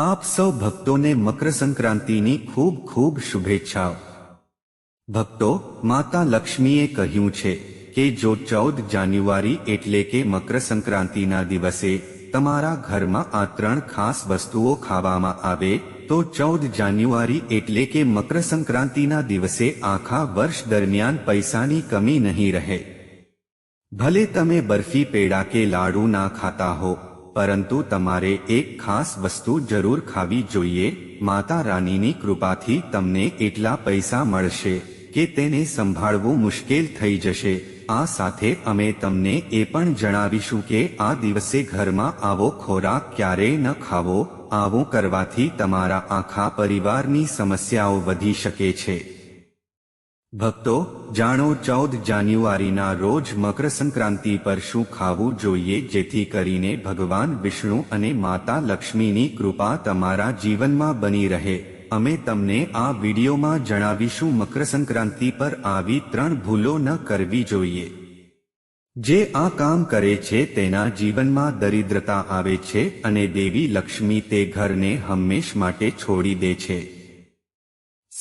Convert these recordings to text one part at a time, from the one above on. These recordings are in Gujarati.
આપ સૌ ભક્તોને મકર સંક્રાંતિની ખૂબ ખૂબ શુભેચ્છાઓ. ભક્તો, માતા લક્ષ્મીએ કહ્યું છે કે જો ચૌદ જાન્યુઆરી એટલે કે મકર સંક્રાંતિના દિવસે તમારા ઘરમાં આ ત્રણ ખાસ વસ્તુઓ ખાવામાં આવે, તો ચૌદ જાન્યુઆરી એટલે કે મકર સંક્રાંતિના દિવસે આખા વર્ષ દરમિયાન પૈસાની કમી નહીં રહે. ભલે તમે બરફી, પેડા કે લાડુ ના ખાતા હો પરંતુ તમારે એક ખાસ વસ્તુ જરૂર ખાવી જોઈએ, માતા રાનીની કૃપાથી તમને એટલા પૈસા મળશે કે તેને સંભાળવું મુશ્કેલ થઈ જશે. આ સાથે અમે તમને એ પણ જણાવીશું કે આ દિવસે ઘરમાં આવો ખોરાક ક્યારેય ન ખાવો, આવું કરવાથી તમારા આખા પરિવારની સમસ્યાઓ વધી શકે છે. ભક્તો, જાણો ચૌદ જાન્યુઆરીના રોજ મકર સંક્રાંતિ પર શું ખાવું જોઈએ જેથી કરીને ભગવાન વિષ્ણુ અને માતા લક્ષ્મીની કૃપા તમારા જીવનમાં બની રહે. અમે તમને આ વિડીયોમાં જણાવીશું મકર સંક્રાંતિ પર આવી ત્રણ ભૂલો ન કરવી જોઈએ. જે આ કામ કરે છે તેના જીવનમાં દરિદ્રતા આવે છે અને દેવી લક્ષ્મી તે ઘરને હંમેશ માટે છોડી દે છે.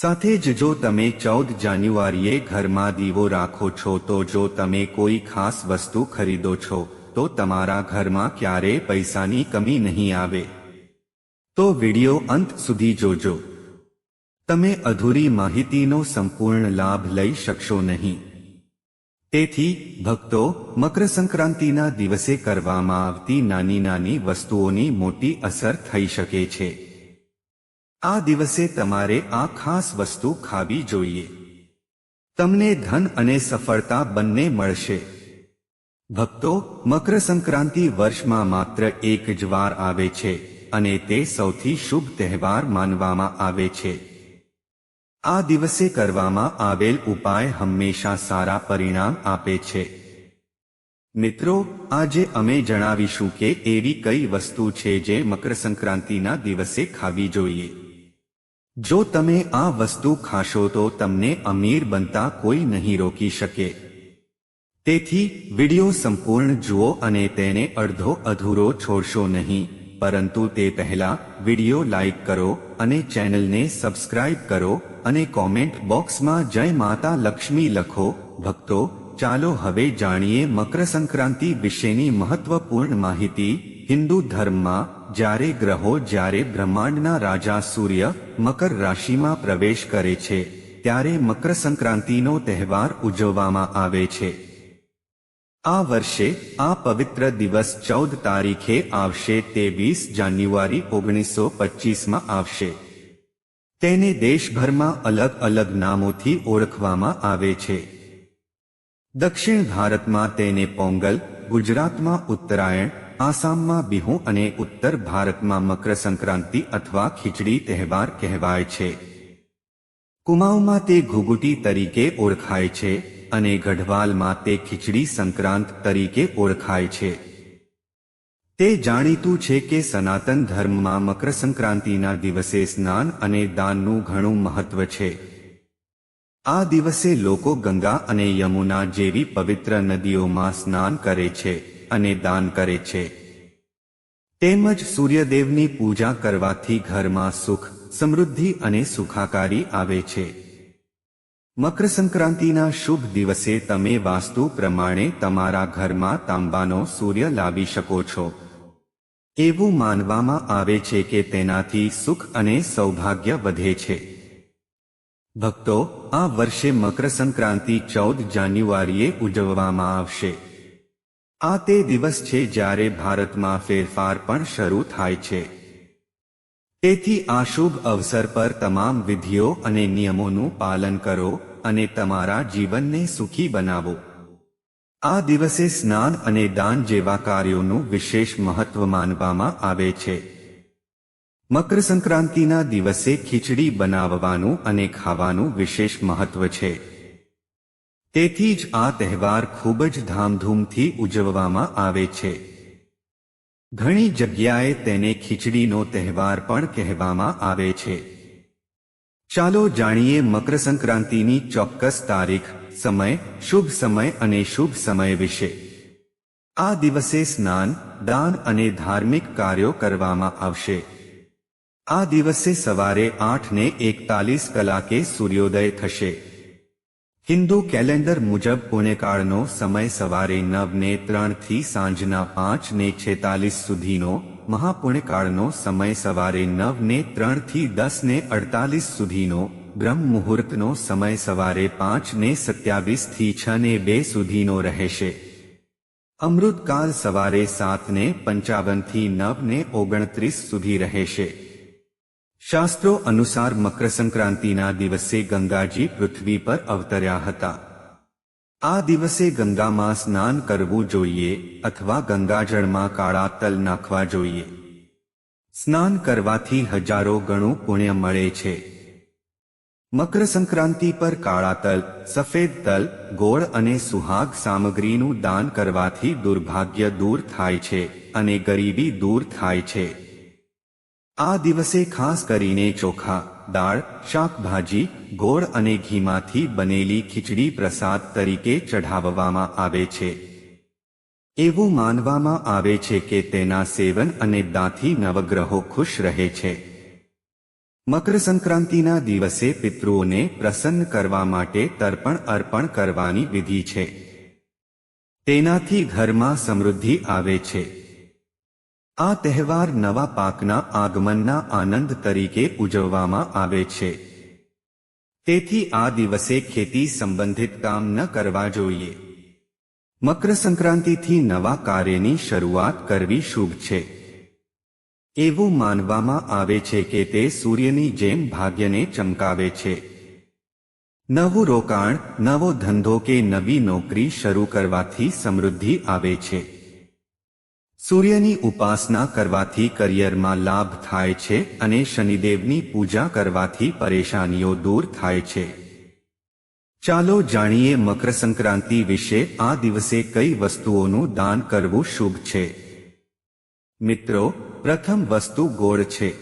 સાથે જ જો તમે ચૌદ જાન્યુઆરીએ ઘરમાં દીવો રાખો છો, તો જો તમે કોઈ ખાસ વસ્તુ ખરીદો છો, તો તમારા ઘરમાં ક્યારેય પૈસાની કમી નહીં આવે. તો વિડિયો અંત સુધી જોજો. તમે અધૂરી માહિતીનો સંપૂર્ણ લાભ લઈ શકશો નહીં. તેથી, ભક્તો મકર સંક્રાંતિના દિવસે કરવામાં આવતી નાની નાની વસ્તુઓની મોટી અસર થઈ શકે છે. આ દિવસે તમારે આ ખાસ વસ્તુ ખાવી જોઈએ. તમને ધન અને સફળતા બંને મળશે. ભક્તો મકર સંક્રાંતિ વર્ષમાં માત્ર એક જ વાર આવે છે અને તે સૌથી શુભ તહેવાર માનવામાં આવે છે. આ દિવસે કરવામાં આવેલ ઉપાય હંમેશા સારા પરિણામ આપે છે. મિત્રો, આજે અમે જણાવીશું કે એવી કઈ વસ્તુ છે જે મકર સંક્રાંતિના દિવસે ખાવી જોઈએ. જો તમે આ વસ્તુ ખાશો તો તમને અમીર બનતા કોઈ નહીં રોકી શકે. તેથી, વિડિયો સંપૂર્ણ જુઓ અને તેને અડધો અધૂરો છોડશો નહીં. પરંતુ તે પહેલા, વિડિયો લાઈક કરો અને ચેનલને સબસ્ક્રાઇબ કરો અને કોમેન્ટ બોક્સમાં જય માતા લક્ષ્મી લખો, ભક્તો, ચાલો હવે જાણીએ મકર સંક્રાંતિ વિશેની મહત્વપૂર્ણ માહિતી, હિન્દુ ધર્મમાં જ્યારે ગ્રહો જ્યારે બ્રહ્માંડના રાજા સૂર્ય મકર રાશિમાં પ્રવેશ કરે છે, ત્યારે મકર સંક્રાંતિનો તહેવાર ઉજવવામાં આવે છે. આ વર્ષે આ પવિત્ર દિવસ ચૌદ તારીખે આવશે તે વીસ જાન્યુઆરી ઓગણીસો પચીસમાં આવશે. તેને દેશભરમાં અલગ અલગ નામોથી ઓળખવામાં આવે છે. દક્ષિણ ભારતમાં તેને પોંગલ, ગુજરાતમાં ઉત્તરાયણ આસામમાં બિહુ અને ઉત્તર ભારતમાં મકર સંક્રાંતિ અથવા ખીચડી તહેવાર કહેવાય છે. કુમાઉમાં તે ઘુગુટી તરીકે ઓળખાય છે અને ગઢવાલમાં તે ખીચડી સંક્રાંત તરીકે ઓળખાય છે. તે જાણીતું છે કે સનાતન ધર્મમાં મકર સંક્રાંતિના દિવસે સ્નાન અને દાનનું ઘણું મહત્વ છે. આ દિવસે લોકો ગંગા અને યમુના જેવી પવિત્ર નદીઓમાં સ્નાન કરે છે. અને દાન કરે છે. તેમજ સૂર્યદેવની પૂજા કરવાથી ઘરમાં સુખ, સમૃદ્ધિ અને સુખાકારી આવે છે. મકર સંક્રાંતિના શુભ દિવસે તમે વાસ્તુ પ્રમાણે તમારા ઘરમાં તાંબાનો સૂર્ય લાવી શકો છો. એવું માનવામાં આવે છે કે તેનાથી સુખ અને સૌભાગ્ય વધે છે. ભક્તો, આ વર્ષે મકર સંક્રાંતિ ચૌદ જાન્યુઆરીએ ઉજવવામાં આવશે. આ તે દિવસ છે જ્યારે ભારતમાં ફેરફાર પણ શરૂ થાય છે. તેથી આ શુભ અવસર પર તમામ વિધિઓ અને નિયમોનું પાલન કરો અને તમારા જીવનને સુખી બનાવો. આ દિવસે સ્નાન અને દાન જેવા કાર્યોનું વિશેષ મહત્વ માનવામાં આવે છે. મકર સંક્રાંતિના દિવસે ખીચડી બનાવવાનું અને ખાવાનું વિશેષ મહત્વ છે. તેથી જ આ તહેવાર ખૂબ જ ધામધૂમથી ઉજવવામાં આવે છે. ઘણી જગ્યાએ તેને ખીચડીનો તહેવાર પણ કહેવામાં આવે છે. ચાલો જાણીએ મકર સંક્રાંતિની ચોક્કસ તારીખ, સમય, શુભ સમય અને શુભ સમય વિશે. આ દિવસે સ્નાન, દાન અને ધાર્મિક કાર્યો કરવામાં આવશે. આ દિવસે સવારે આઠ ને એકતાલીસ કલાકે સૂર્યોદય થશે. હિન્દુ કેલેન્ડર મુજબ પુણ્યકાળનો સમય સવારે નવને ત્રણથી સાંજના પાંચને છેતાલીસ સુધીનો મહાપુણ્યકાળનો સમય સવારે નવને ત્રણથી દસને અડતાલીસ સુધીનો, બ્રહ્મ મુહૂર્તનો સમય સવારે પાંચને સત્યાવીસથી છને બે સુધીનો રહેશે. અમૃતકાલ સવારે સાતને પંચાવનથી નવને ઓગણત્રીસ સુધી રહેશે. શાસ્ત્રો અનુસાર મકર સંક્રાંતિના દિવસે ગંગાજી પૃથ્વી પર અવતર્યા હતા. આ દિવસે ગંગામાં સ્નાન કરવું જોઈએ અથવા ગંગાજળમાં કાળા તલ નાખવા જોઈએ. સ્નાન કરવાથી હજારો ગણું પુણ્ય મળે છે. મકર સંક્રાંતિ પર કાળા તલ, સફેદ તલ, ગોળ અને સુહાગ સામગ્રીનું દાન કરવાથી દુર્ભાગ્ય દૂર થાય છે અને ગરીબી દૂર થાય છે. આ દિવસે ખાસ કરીને ચોખા, દાળ શાકભાજી ગોળ અને ઘીમાંથી બનેલી ખીચડી પ્રસાદ તરીકે ચઢાવવામાં આવે છે. એવું માનવામાં આવે છે કે તેના સેવન અને દાંથી નવગ્રહો ખુશ રહે છે. મકર સંક્રાંતિના દિવસે પિતૃઓને પ્રસન્ન કરવા માટે તર્પણ અર્પણ કરવાની વિધિ છે. તેનાથી ઘરમાં સમૃદ્ધિ આવે છે. આ તહેવાર નવા પાકના આગમનના આનંદ તરીકે ઉજવવામાં આવે છે. તેથી આ દિવસે ખેતી સંબંધિત કામ ન કરવા જોઈએ. મકર સંક્રાંતિથી નવા કાર્યની શરૂઆત કરવી શુભ છે. એવું માનવામાં આવે છે કે તે સૂર્યની જેમ ભાગ્યને ચમકાવે છે. નવું રોકાણ, નવો ધંધો કે નવી નોકરી શરૂ કરવાથી સમૃદ્ધિ આવે છે. સૂર્યની ઉપાસના કરવાથી કરિયરમાં લાભ થાય છે અને શનિદેવની પૂજા કરવાથી પરેશાનીઓ દૂર થાય છે. ચાલો જાણીએ મકર સંક્રાંતિ વિશે. આ દિવસે કઈ વસ્તુઓનું દાન કરવું શુભ છે? મિત્રો, પ્રથમ વસ્તુ ગોળ છે.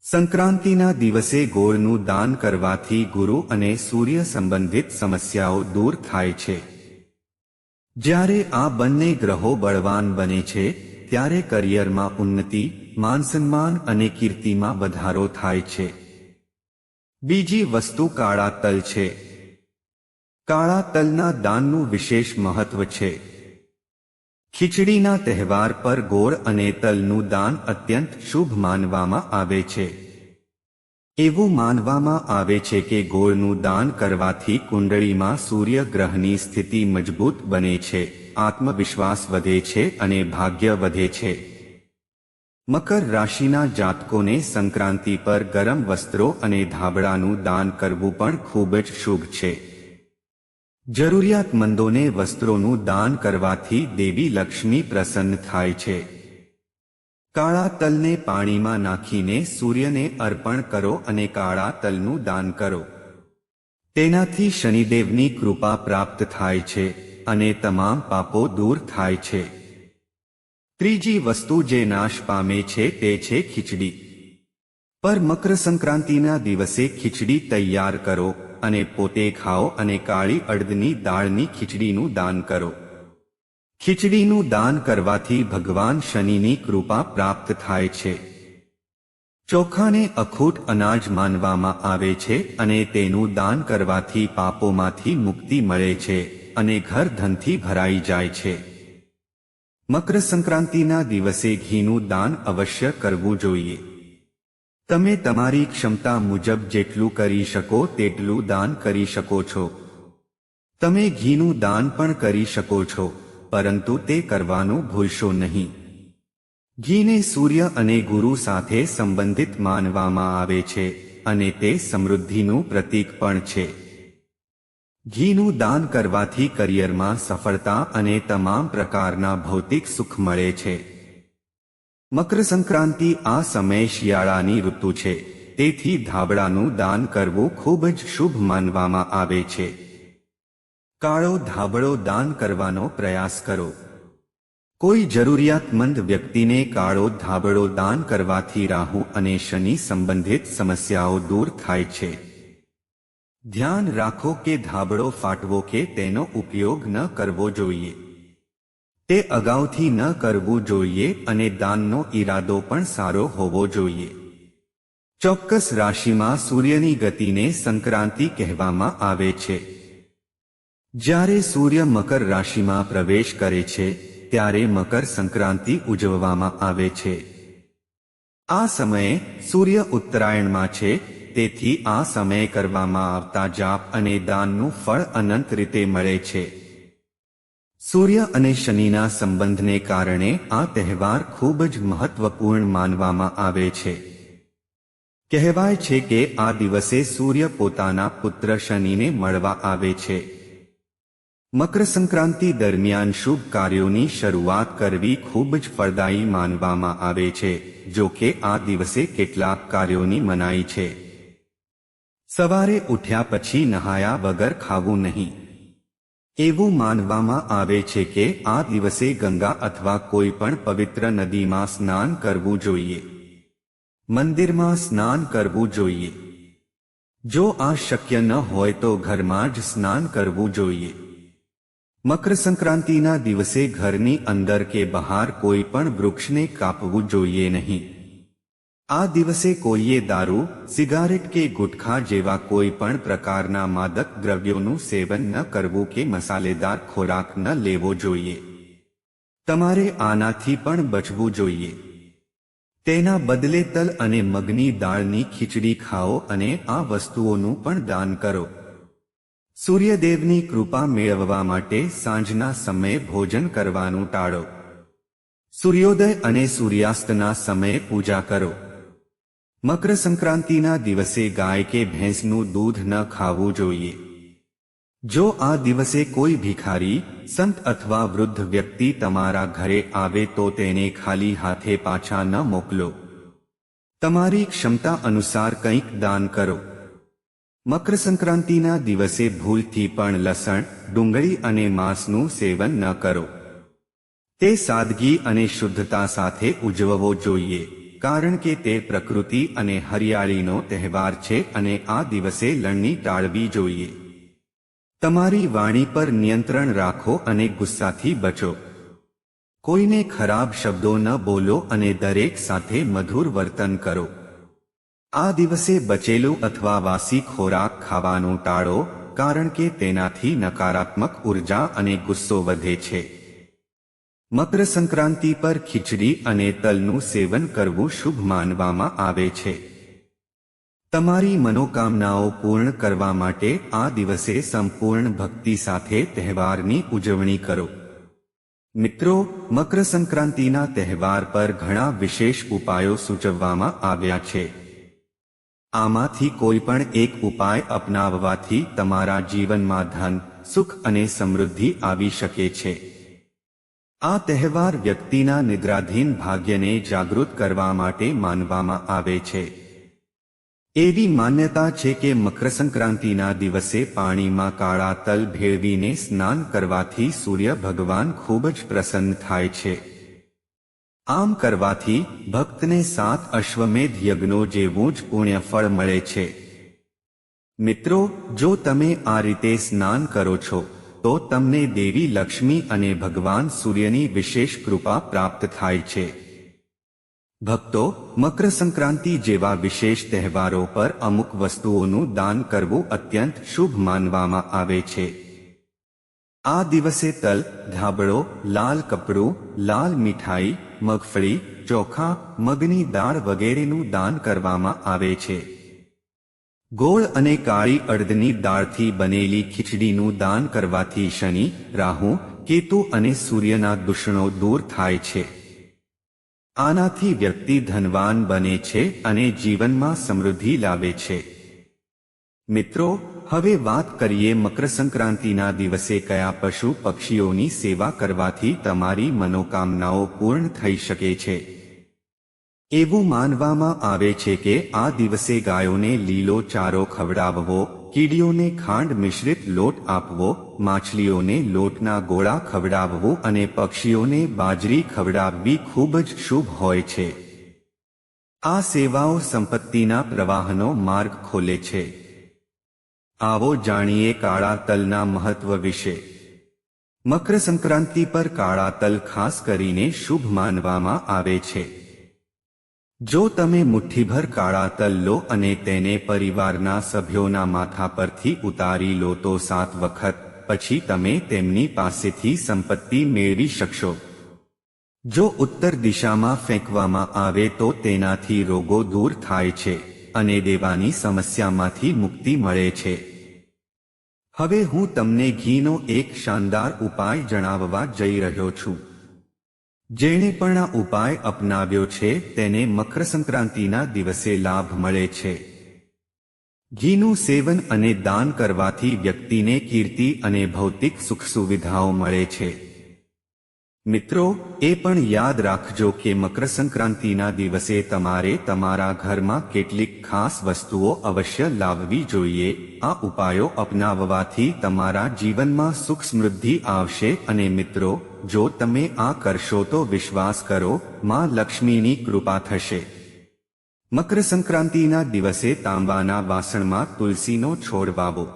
સંક્રાંતિના દિવસે ગોળનું દાન કરવાથી ગુરુ અને સૂર્ય સંબંધિત સમસ્યાઓ દૂર થાય છે. જ્યારે આ બંને ગ્રહો બળવાન બને છે, ત્યારે કરિયરમાં ઉન્નતિ, માનસન્માન અને કીર્તિમાં વધારો થાય છે. બીજી વસ્તુ કાળા તલ છે. કાળા તલના દાનનું વિશેષ મહત્વ છે. ખીચડીના તહેવાર પર ગોળ અને તલનું દાન અત્યંત શુભ માનવામાં આવે છે. એવું માનવામાં આવે છે કે ગોળનું દાન કરવાથી કુંડળીમાં સૂર્ય ગ્રહની સ્થિતિ મજબૂત બને છે, આત્મવિશ્વાસ વધે છે અને ભાગ્ય વધે છે. મકર રાશિના જાતકોને સંક્રાંતિ પર ગરમ વસ્ત્રો અને ધાબળાનું દાન કરવું પણ ખૂબ જ શુભ છે. જરૂરિયાતમંદોને વસ્ત્રોનું દાન કરવાથી દેવી લક્ષ્મી પ્રસન્ન થાય છે. કાળા તલને પાણીમાં નાખીને સૂર્યને અર્પણ કરો અને કાળા તલનું દાન કરો. તેનાથી શનિદેવની કૃપા પ્રાપ્ત થાય છે અને તમામ પાપો દૂર થાય છે. ત્રીજી વસ્તુ જે નાશ પામે છે તે છે ખીચડી. પર મકર સંક્રાંતિના દિવસે ખીચડી તૈયાર કરો અને પોતે ખાઓ અને કાળી અડદની દાળની ખીચડીનું દાન કરો. ખીચડીનું દાન કરવાથી ભગવાન શનિની કૃપા પ્રાપ્ત થાય છે. ચોખાને અખૂટ અનાજ માનવામાં આવે છે અને તેનું દાન કરવાથી પાપોમાંથી મુક્તિ મળે છે અને ઘર ધનથી ભરાઈ જાય છે. મકર સંક્રાંતિના દિવસે ઘીનું દાન અવશ્ય કરવું જોઈએ. તમે તમારી ક્ષમતા મુજબ જેટલું કરી શકો તેટલું દાન કરી શકો છો. તમે ઘીનું દાન પણ કરી શકો છો. પરંતુ તે કરવાનું ભૂલશો નહીં. ઘીને સૂર્ય અને ગુરુ સાથે સંબંધિત માનવામાં આવે છે અને તે સમૃદ્ધિનું પ્રતીક પણ છે. ઘીનું દાન કરવાથી કરિયરમાં સફળતા અને તમામ પ્રકારના ભૌતિક સુખ મળે છે. મકર સંક્રાંતિ આ સમય શિયાળાની ઋતુ છે, તેથી ધાબળાનું દાન કરવું ખૂબ જ શુભ માનવામાં આવે છે. કાળો ધાબળો દાન કરવાનો પ્રયાસ કરો. કોઈ જરૂરિયાતમંદ વ્યક્તિને કાળો ધાબળો દાન કરવાથી રાહુ અને શનિ સંબંધિત સમસ્યાઓ દૂર થાય છે. ધ્યાન રાખો કે ધાબળો ફાટવો કે તેનો ઉપયોગ ન કરવો જોઈએ. તે અગાઉથી ન કરવું જોઈએ અને દાનનો ઈરાદો પણ સારો હોવો જોઈએ. ચોક્કસ રાશિમાં સૂર્યની ગતિને સંક્રાંતિ કહેવામાં આવે છે. જ્યારે સૂર્ય મકર રાશિમાં પ્રવેશ કરે છે, ત્યારે મકર સંક્રાંતિ ઉજવવામાં આવે છે. આ સમયે સૂર્ય ઉત્તરાયણમાં છે, તેથી આ સમયે કરવામાં આવતા જાપ અને દાનનું ફળ અનંત રીતે મળે છે. સૂર્ય અને શનિના સંબંધને કારણે આ તહેવાર ખૂબ જ મહત્વપૂર્ણ માનવામાં આવે છે. કહેવાય છે કે આ દિવસે સૂર્ય પોતાના પુત્ર શનિને મળવા આવે છે. મકર સંક્રાંતિ દરમિયાન શુભ કાર્યોની શરૂઆત કરવી ખૂબ જ ફળદાયી માનવામાં આવે છે, જો કે આ દિવસે કેટલાક કાર્યોની મનાઈ છે. સવારે ઉઠ્યા પછી નહાયા વગર ખાવું નહીં. એવું માનવામાં આવે છે કે આ દિવસે ગંગા અથવા કોઈ પણ પવિત્ર નદીમાં સ્નાન કરવું જોઈએ. મંદિરમાં સ્નાન કરવું જોઈએ. જો આ શક્ય ન હોય તો ઘરમાં જ સ્નાન કરવું જોઈએ. મકર સંક્રાંતિના દિવસે ઘરની અંદર કે બહાર કોઈ પણ વૃક્ષને કાપવું જોઈએ નહીં. આ દિવસે કોઈએ દારૂ, સિગારેટ કે ગુટખા જેવા કોઈ પણ પ્રકારના માદક દ્રવ્યોનું સેવન ન કરવું કે મસાલેદાર ખોરાક ન લેવો જોઈએ. તમારે આનાથી પણ બચવું જોઈએ. તેના બદલે તલ અને મગની દાળની ખીચડી ખાઓ અને આ વસ્તુઓનું પણ દાન કરો. સૂર્યદેવની કૃપા મેળવવા માટે સાંજના સમયે ભોજન કરવાનું ટાળો. સૂર્યોદય અને સૂર્યાસ્તના સમયે પૂજા કરો. મકર સંક્રાંતિના દિવસે ગાય કે ભેંસનું દૂધ ન ખાવું જોઈએ. જો આ દિવસે કોઈ ભિખારી, સંત અથવા વૃદ્ધ વ્યક્તિ તમારા ઘરે આવે તો તેને ખાલી હાથે પાછા ન મોકલો. તમારી ક્ષમતા અનુસાર કંઈક દાન કરો. મકર સંક્રાંતિના દિવસે ભૂલથી પણ લસણ, ડુંગળી અને માંસનું સેવન ન કરો. તે સાદગી અને શુદ્ધતા સાથે ઉજવવો જોઈએ, કારણ કે તે પ્રકૃતિ અને હરિયાળીનો તહેવાર છે અને આ દિવસે લણણી ટાળવી જોઈએ. તમારી વાણી પર નિયંત્રણ રાખો અને ગુસ્સાથી બચો. કોઈને ખરાબ શબ્દો ન બોલો અને દરેક સાથે મધુર વર્તન કરો. આ દિવસે બચેલું અથવા વાસી ખોરાક ખાવાનું ટાળો, કારણ કે તેનાથી નકારાત્મક ઊર્જા અને ગુસ્સો વધે છે. મકર સંક્રાંતિ પર ખીચડી અને તલનું સેવન કરવું શુભ માનવામાં આવે છે. તમારી મનોકામનાઓ પૂર્ણ કરવા માટે આ દિવસે સંપૂર્ણ ભક્તિ સાથે તહેવારની ઉજવણી કરો. મિત્રો મકર સંક્રાંતિના તહેવાર પર ઘણા વિશેષ ઉપાયો સૂચવવામાં આવ્યા છે. આમાંથી કોઈ પણ એક ઉપાય અપનાવવાથી તમારા જીવનમાં ધન, સુખ અને સમૃદ્ધિ આવી શકે છે. આ તહેવાર વ્યક્તિના નિદ્રાધીન ભાગ્યને જાગૃત કરવા માટે માનવામાં આવે છે. એવી માન્યતા છે કે મકરસંક્રાંતિના દિવસે પાણીમાં કાળા તલ ભેળવીને સ્નાન કરવાથી સૂર્ય ભગવાન ખૂબ જ પ્રસન્ન થાય છે. આમ કરવાથી ભક્તને સાત અશ્વમેધ યજ્ઞો જેવું જ પુણ્યફળ મળે છે. મિત્રો, જો તમે આ રીતે સ્નાન કરો છો, તો તમને દેવી લક્ષ્મી અને ભગવાન સૂર્યની વિશેષ કૃપા પ્રાપ્ત થાય છે. ભક્તો મકર સંક્રાંતિ જેવા વિશેષ તહેવારો પર અમુક વસ્તુઓનું દાન કરવું અત્યંત શુભ માનવામાં આવે છે. આ દિવસે તલ, ધાબળો, લાલ કપડું, લાલ મીઠાઈ મગફળી, ચોખા, મગની દાળ વગેરેનું દાન કરવામાં આવે છે. ગોળ અને કાળી અડદની દાળથી બનેલી ખીચડીનું દાન કરવાથી શનિ, રાહુ, કેતુ અને સૂર્યના દૂષણો દૂર થાય છે. આનાથી વ્યક્તિ ધનવાન બને છે અને જીવનમાં સમૃદ્ધિ લાવે છે. મિત્રો, હવે વાત કરીએ મકર સંક્રાંતિના દિવસે કયા પશુ પક્ષીઓની સેવા કરવાથી તમારી મનોકામનાઓ પૂર્ણ થઈ શકે છે? એવું માનવામાં આવે છે કે આ દિવસે ગાયોને લીલો ચારો ખવડાવવો, કીડીઓને ખાંડ મિશ્રિત લોટ આપવો, માછલીઓને લોટના ગોળા ખવડાવવો અને પક્ષીઓને બાજરી ખવડાવવી ખૂબ જ શુભ હોય છે. આ સેવાઓ સંપત્તિના પ્રવાહનો માર્ગ ખોલે છે. આવો જાણીએ કાળા તલના મહત્વ વિશે. મકર સંક્રાંતિ પર કાળા તલ ખાસ કરીને શુભ માનવામાં આવે છે. જો તમે મુઠ્ઠીભર કાળા તલ લો અને તેને પરિવારના સભ્યોના માથા પરથી ઉતારી લો તો સાત વખત પછી તમે તેમની પાસેથી સંપત્તિ મેળવી શકશો. જો ઉત્તર દિશામાં ફેંકવામાં આવે તો તેનાથી રોગો દૂર થાય છે અને દેવાની સમસ્યામાંથી મુક્તિ મળે છે. હવે હું તમને ઘીનો એક શાનદાર ઉપાય જણાવવા જઈ રહ્યો છું. જેણે પણ આ ઉપાય અપનાવ્યો છે, તેને મકર સંક્રાંતિના દિવસે લાભ મળે છે. ઘીનું સેવન અને દાન કરવાથી વ્યક્તિને કીર્તિ અને ભૌતિક સુખ સુવિધાઓ મળે છે. મિત્રો, એ પણ યાદ રાખજો કે મકર સંક્રાંતિના દિવસે તમારે તમારા ઘરમાં કેટલીક ખાસ વસ્તુઓ અવશ્ય લાવવી જોઈએ. આ ઉપાયો અપનાવવાથી તમારા જીવનમાં સુખ સમૃદ્ધિ આવશે અને મિત્રો, જો તમે આ કરશો તો વિશ્વાસ કરો, માં લક્ષ્મીની કૃપા થશે. મકર સંક્રાંતિના દિવસે તાંબાના વાસણમાં તુલસીનો છોડ વાવો.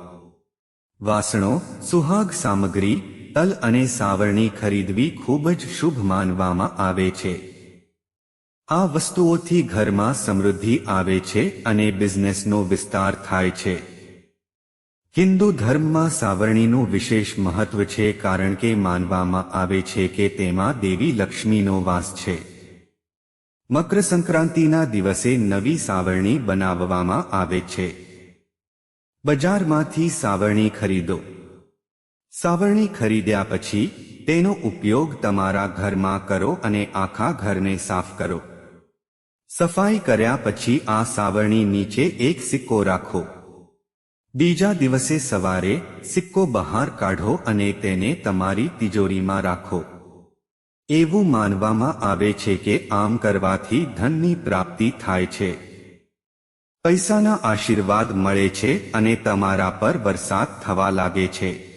વાસણો, સુહાગ સામગ્રી તલ અને સાવરણી ખરીદવી ખૂબ જ શુભ માનવામાં આવે છે. આ વસ્તુઓથી ઘરમાં સમૃદ્ધિ આવે છે અને બિઝનેસનો વિસ્તાર થાય છે. હિન્દુ ધર્મમાં સાવરણીનું વિશેષ મહત્વ છે કારણ કે માનવામાં આવે છે કે તેમાં દેવી લક્ષ્મીનો વાસ છે. મકર સંક્રાંતિના દિવસે નવી સાવરણી બનાવવામાં આવે છે. બજારમાંથી સાવરણી ખરીદો. સાવરણી ખરીદ્યા પછી તેનો ઉપયોગ તમારા ઘરમાં કરો અને આખા ઘરને સાફ કરો. સફાઈ કર્યા પછી આ સાવરણી નીચે એક સિક્કો રાખો. બીજા દિવસે સવારે સિક્કો બહાર કાઢો અને તેને તમારી તિજોરીમાં રાખો. એવું માનવામાં આવે છે કે આમ કરવાથી ધનની પ્રાપ્તિ થાય છે. પૈસાના આશીર્વાદ મળે છે અને તમારા પર વરસાદ થવા લાગે છે.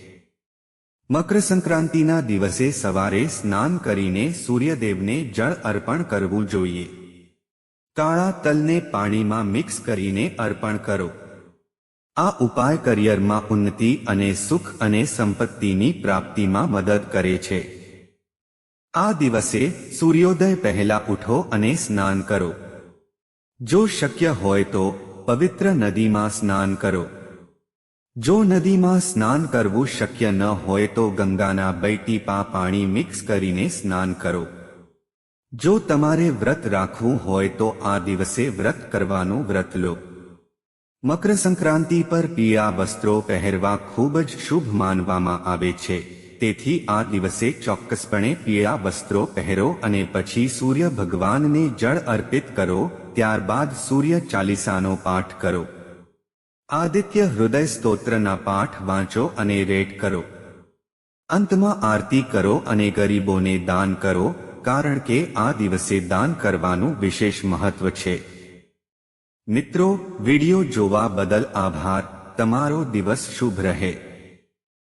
મકર સંક્રાંતિના દિવસે સવારે સ્નાન કરીને સૂર્યદેવને જળ અર્પણ કરવું જોઈએ. કાળા તલને પાણીમાં મિક્સ કરીને અર્પણ કરો. આ ઉપાય કરિયરમાં ઉન્નતિ અને સુખ અને સંપત્તિની પ્રાપ્તિમાં મદદ કરે છે. આ દિવસે સૂર્યોદય પહેલા ઉઠો અને સ્નાન કરો. જો શક્ય હોય તો પવિત્ર નદીમાં સ્નાન કરો. જો નદીમાં સ્નાન કરવું શક્ય ન હોય તો ગંગાના બે પાણી મિક્સ કરીને સ્નાન કરો. જો તમારે વ્રત રાખવું હોય તો આ દિવસે વ્રત કરવાનું વ્રત લો. મકર સંક્રાંતિ પર પીળા વસ્ત્રો પહેરવા ખૂબ જ શુભ માનવામાં આવે છે. તેથી આ દિવસે ચોક્કસપણે પીળા વસ્ત્રો પહેરો અને પછી સૂર્ય ભગવાનને જળ અર્પિત કરો, ત્યારબાદ સૂર્ય ચાલીસાનો પાઠ કરો. આદિત્ય હૃદય સ્તોત્રના પાઠ વાંચો અને રેટ કરો. અંતમાં આરતી કરો અને ગરીબોને દાન કરો, કારણ કે આ દિવસે દાન કરવાનું વિશેષ મહત્વ છે. મિત્રો, વિડિયો જોવા બદલ આભાર. તમારો દિવસ શુભ રહે.